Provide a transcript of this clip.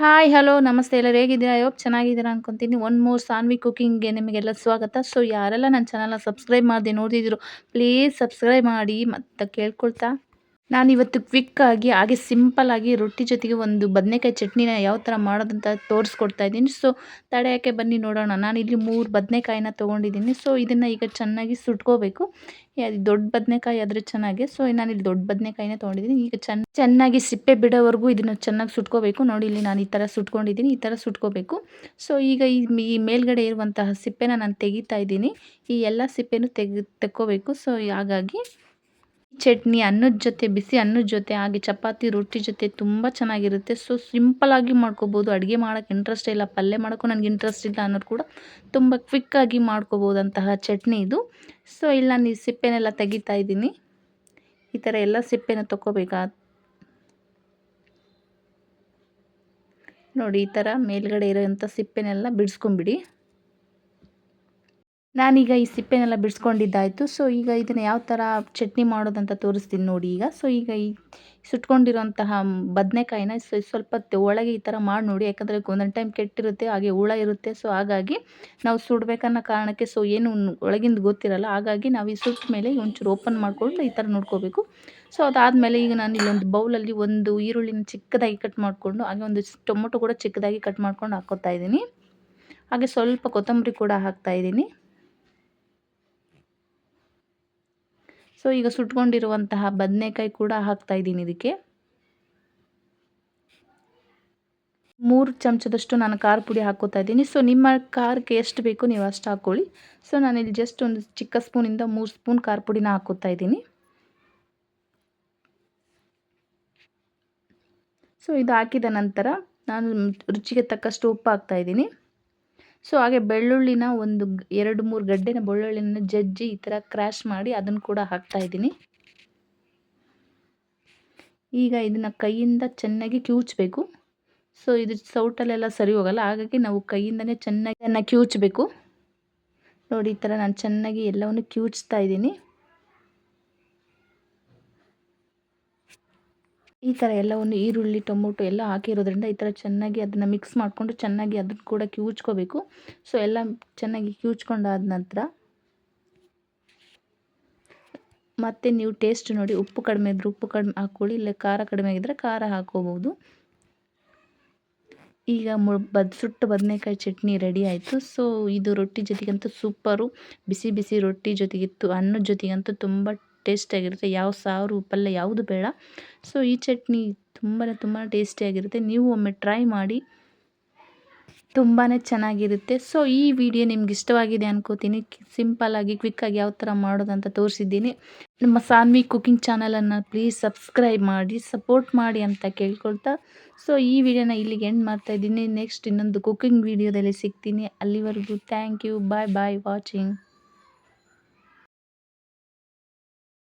Hi hello ನಮಸ್ತೆ ಎಲ್ಲರೂ ಹೇಗಿದ್ದೀರಾ? ಅಯ್ಯೋ ಚೆನ್ನಾಗಿದ್ದೀರಾ ಅನ್ಕೊತೀನಿ. ಒನ್ ಮೋರ್ ಸಾನ್ವಿ ಕುಕಿಂಗ್ಗೆ ನಿಮಗೆಲ್ಲ ಸ್ವಾಗತ. ಸೊ ಯಾರೆಲ್ಲ ನನ್ನ ಚಾನಲ್ನ ಸಬ್ಸ್ಕ್ರೈಬ್ ಮಾಡದೆ ನೋಡಿದ್ರು ಪ್ಲೀಸ್ ಸಬ್ಸ್ಕ್ರೈಬ್ ಮಾಡಿ ಮತ್ತು ಕೇಳ್ಕೊಳ್ತಾ. ನಾನಿವತ್ತು ಕ್ವಿಕ್ಕಾಗಿ ಹಾಗೆ ಸಿಂಪಲ್ಲಾಗಿ ರೊಟ್ಟಿ ಜೊತೆಗೆ ಒಂದು ಬದನೆಕಾಯಿ ಚಟ್ನಿನ ಯಾವ ಥರ ಮಾಡೋದಂತ ತೋರಿಸ್ಕೊಡ್ತಾ ಇದ್ದೀನಿ. ಸೊ ತಡೆಯೋಕ್ಕೆ ಬನ್ನಿ ನೋಡೋಣ. ನಾನಿಲ್ಲಿ ಮೂರು ಬದನೆಕಾಯಿನ ತೊಗೊಂಡಿದ್ದೀನಿ. ಸೊ ಇದನ್ನು ಈಗ ಚೆನ್ನಾಗಿ ಸುಟ್ಕೋಬೇಕು. ದೊಡ್ಡ ಬದನೆಕಾಯಿ ಆದರೆ ಚೆನ್ನಾಗಿ. ಸೊ ನಾನಿಲ್ಲಿ ದೊಡ್ಡ ಬದನೆಕಾಯಿನ ತೊಗೊಂಡಿದ್ದೀನಿ. ಈಗ ಚೆನ್ನ, ಚೆನ್ನಾಗಿ ಸಿಪ್ಪೆ ಬಿಡೋವರೆಗೂ ಇದನ್ನು ಚೆನ್ನಾಗಿ ಸುಟ್ಕೋಬೇಕು. ನೋಡಿ, ಇಲ್ಲಿ ನಾನು ಈ ಥರ ಸುಟ್ಕೊಂಡಿದ್ದೀನಿ. ಈ ಥರ ಸುಟ್ಕೋಬೇಕು. ಸೊ ಈಗ ಈ ಮೇಲ್ಗಡೆ ಇರುವಂತಹ ಸಿಪ್ಪೆನ ನಾನು ತೆಗಿತಾ ಇದ್ದೀನಿ. ಈ ಎಲ್ಲ ಸಿಪ್ಪೆನೂ ತೆಗೆ, ತೆಕ್ಕೋಬೇಕು. ಸೊ ಹಾಗಾಗಿ ಚಟ್ನಿ ಅನ್ನದ ಜೊತೆ, ಬಿಸಿ ಅನ್ನದ ಜೊತೆ, ಹಾಗೆ ಚಪಾತಿ, ರೊಟ್ಟಿ ಜೊತೆ ತುಂಬ ಚೆನ್ನಾಗಿರುತ್ತೆ. ಸೊ ಸಿಂಪಲ್ಲಾಗಿ ಮಾಡ್ಕೋಬೋದು. ಅಡುಗೆ ಮಾಡೋಕ್ಕೆ ಇಂಟ್ರೆಸ್ಟ್ ಇಲ್ಲ, ಪಲ್ಯ ಮಾಡೋಕ್ಕೂ ನನಗೆ ಇಂಟ್ರೆಸ್ಟ್ ಇಲ್ಲ ಅನ್ನೋರು ಕೂಡ ತುಂಬ ಕ್ವಿಕ್ಕಾಗಿ ಮಾಡ್ಕೋಬೋದಂತಹ ಚಟ್ನಿ ಇದು. ಸೊ ಇಲ್ಲಿ ನಾನು ಈ ಸಿಪ್ಪೆನೆಲ್ಲ ತೆಗಿತಾ ಇದ್ದೀನಿ. ಈ ಥರ ಎಲ್ಲ ಸಿಪ್ಪೆನ ತೊಗೋಬೇಕಾ ನೋಡಿ, ಈ ಥರ ಮೇಲ್ಗಡೆ ಇರೋವಂಥ ಸಿಪ್ಪೆನೆಲ್ಲ ಬಿಡಿಸ್ಕೊಂಬಿಡಿ. ನಾನೀಗ ಈ ಸಿಪ್ಪೆನೆಲ್ಲ ಬಿಡಿಸ್ಕೊಂಡಿದ್ದಾಯಿತು. ಸೊ ಈಗ ಇದನ್ನು ಯಾವ ಥರ ಚಟ್ನಿ ಮಾಡೋದಂತ ತೋರಿಸ್ತೀನಿ ನೋಡಿ ಈಗ. ಸೊ ಈಗ ಈ ಸುಟ್ಕೊಂಡಿರೋಂತಹ ಬದನೆಕಾಯಿನ ಸ್ವಲ್ಪ ಒಳಗೆ ಈ ಥರ ಮಾಡಿ ನೋಡಿ. ಯಾಕಂದರೆ ಒಂದೊಂದು ಟೈಮ್ ಕೆಟ್ಟಿರುತ್ತೆ, ಹಾಗೆ ಹುಳ ಇರುತ್ತೆ. ಸೊ ಹಾಗಾಗಿ ನಾವು ಸುಡಬೇಕನ್ನೋ ಕಾರಣಕ್ಕೆ ಸೊ ಏನು ಒಳಗಿಂದ ಗೊತ್ತಿರಲ್ಲ. ಹಾಗಾಗಿ ನಾವು ಈ ಸುಟ್ಟ ಮೇಲೆ ಒಂಚೂರು ಓಪನ್ ಮಾಡಿಕೊಂಡು ಈ ಥರ ನೋಡ್ಕೋಬೇಕು. ಸೊ ಅದಾದಮೇಲೆ ಈಗ ನಾನು ಇಲ್ಲೊಂದು ಬೌಲಲ್ಲಿ ಒಂದು ಈರುಳ್ಳಿನ ಚಿಕ್ಕದಾಗಿ ಕಟ್ ಮಾಡಿಕೊಂಡು, ಹಾಗೆ ಒಂದು ಟೊಮೊಟೊ ಕೂಡ ಚಿಕ್ಕದಾಗಿ ಕಟ್ ಮಾಡ್ಕೊಂಡು ಹಾಕೋತಾ ಇದ್ದೀನಿ. ಹಾಗೆ ಸ್ವಲ್ಪ ಕೊತ್ತಂಬರಿ ಕೂಡ ಹಾಕ್ತಾಯಿದ್ದೀನಿ ಸೊ ಈಗ ಸುಟ್ಕೊಂಡಿರುವಂತಹ ಬದನೆಕಾಯಿ ಕೂಡ ಹಾಕ್ತಾ ಇದ್ದೀನಿ ಇದಕ್ಕೆ. ಮೂರು ಚಮಚದಷ್ಟು ನಾನು ಖಾರ ಪುಡಿ ಹಾಕೋತಾ ಇದ್ದೀನಿ. ಸೊ ನಿಮ್ಮ ಖಾರಕ್ಕೆ ಎಷ್ಟು ಬೇಕು ನೀವು ಅಷ್ಟು ಹಾಕ್ಕೊಳ್ಳಿ ಸೊ ಇಲ್ಲಿ ಜಸ್ಟ್ ಒಂದು ಚಿಕ್ಕ ಸ್ಪೂನಿಂದ ಮೂರು ಸ್ಪೂನ್ ಖಾರ ಪುಡಿನ ಹಾಕೋತಾ ಇದ್ದೀನಿ. ಸೊ ಇದು ಹಾಕಿದ ನಂತರ ನಾನು ರುಚಿಗೆ ತಕ್ಕಷ್ಟು ಉಪ್ಪು ಹಾಕ್ತಾ ಇದ್ದೀನಿ. ಸೊ, ಹಾಗೆ ಬೆಳ್ಳುಳ್ಳಿನ ಒಂದು ಎರಡು ಮೂರು ಗಡ್ಡೆನ ಬೆಳ್ಳುಳ್ಳಿನ ಜಜ್ಜಿ ಈ ಥರ ಕ್ರ್ಯಾಶ್ ಮಾಡಿ ಅದನ್ನು ಕೂಡ ಹಾಕ್ತಾ ಇದ್ದೀನಿ. ಈಗ ಇದನ್ನು ಕೈಯಿಂದ ಚೆನ್ನಾಗಿ ಕಿವುಚಬೇಕು ಸೊ, ಇದು ಸೌಟಲ್ಲೆಲ್ಲ ಸರಿ ಹೋಗಲ್ಲ. ಹಾಗಾಗಿ ನಾವು ಕೈಯಿಂದನೇ ಚೆನ್ನಾಗಿ ಅದನ್ನು ಕಿವುಚಬೇಕು ನೋಡಿ, ಈ ಥರ ನಾನು ಚೆನ್ನಾಗಿ ಎಲ್ಲವನ್ನು ಕಿವುಚ್ತಾ ಇದ್ದೀನಿ. ಈ ಥರ ಎಲ್ಲವನ್ನು ಈರುಳ್ಳಿ, ಟೊಮೊಟೊ ಎಲ್ಲ ಹಾಕಿರೋದ್ರಿಂದ ಈ ಥರ ಚೆನ್ನಾಗಿ ಅದನ್ನು ಮಿಕ್ಸ್ ಮಾಡಿಕೊಂಡು ಚೆನ್ನಾಗಿ ಅದನ್ನು ಕೂಡ ಕಿವುಚ್ಕೋಬೇಕು. ಸೊ ಎಲ್ಲ ಚೆನ್ನಾಗಿ ಕಿವುಚ್ಕೊಂಡಾದ ನಂತರ ಮತ್ತು ನೀವು ಟೇಸ್ಟ್ ನೋಡಿ, ಉಪ್ಪು ಕಡಿಮೆ ಇದ್ದರೆ ಉಪ್ಪು ಕಡಿಮೆ ಹಾಕ್ಕೊಳ್ಳಿ, ಇಲ್ಲ ಖಾರ ಕಡಿಮೆ ಆಗಿದ್ದರೆ ಖಾರ ಹಾಕ್ಕೋಬೋದು. ಈಗ ಮು, ಬದ್, ಸುಟ್ಟು ಬದನೆಕಾಯಿ ಚಟ್ನಿ ರೆಡಿ ಆಯಿತು. ಸೊ ಇದು ರೊಟ್ಟಿ ಜೊತೆಗಂತೂ ಸೂಪರು ಬಿಸಿ ಬಿಸಿ ರೊಟ್ಟಿ ಜೊತೆಗಿತ್ತು, ಅನ್ನದ ಜೊತೆಗಂತೂ ತುಂಬ ಟೇಸ್ಟಿಯಾಗಿರುತ್ತೆ ಯಾವ ಸಾರು ಪಲ್ಯ ಯಾವುದು ಬೇಡ. ಸೊ ಈ ಚಟ್ನಿ ತುಂಬಾ ತುಂಬ ಟೇಸ್ಟಿಯಾಗಿರುತ್ತೆ ನೀವು ಒಮ್ಮೆ ಟ್ರೈ ಮಾಡಿ ತುಂಬಾ ಚೆನ್ನಾಗಿರುತ್ತೆ. ಸೊ ಈ ವಿಡಿಯೋ ನಿಮ್ಗೆ ಇಷ್ಟವಾಗಿದೆ ಅನ್ಕೋತೀನಿ. ಸಿಂಪಲ್ಲಾಗಿ ಕ್ವಿಕ್ಕಾಗಿ ಯಾವ ಥರ ಮಾಡೋದಂತ ತೋರಿಸಿದ್ದೀನಿ. ನಮ್ಮ ಸಾನ್ವಿ ಕುಕಿಂಗ್ ಚಾನಲನ್ನು ಪ್ಲೀಸ್ ಸಬ್ಸ್ಕ್ರೈಬ್ ಮಾಡಿ ಸಪೋರ್ಟ್ ಮಾಡಿ ಅಂತ ಕೇಳ್ಕೊಳ್ತಾ. ಸೊ ಈ ವಿಡಿಯೋನ ಇಲ್ಲಿಗೆ ಎಂಡ್ ಮಾಡ್ತಾ ಇದ್ದೀನಿ. ನೆಕ್ಸ್ಟ್ ಇನ್ನೊಂದು ಕುಕಿಂಗ್ ವಿಡಿಯೋದಲ್ಲಿ ಸಿಗ್ತೀನಿ. ಅಲ್ಲಿವರೆಗೂ thank you bye bye watching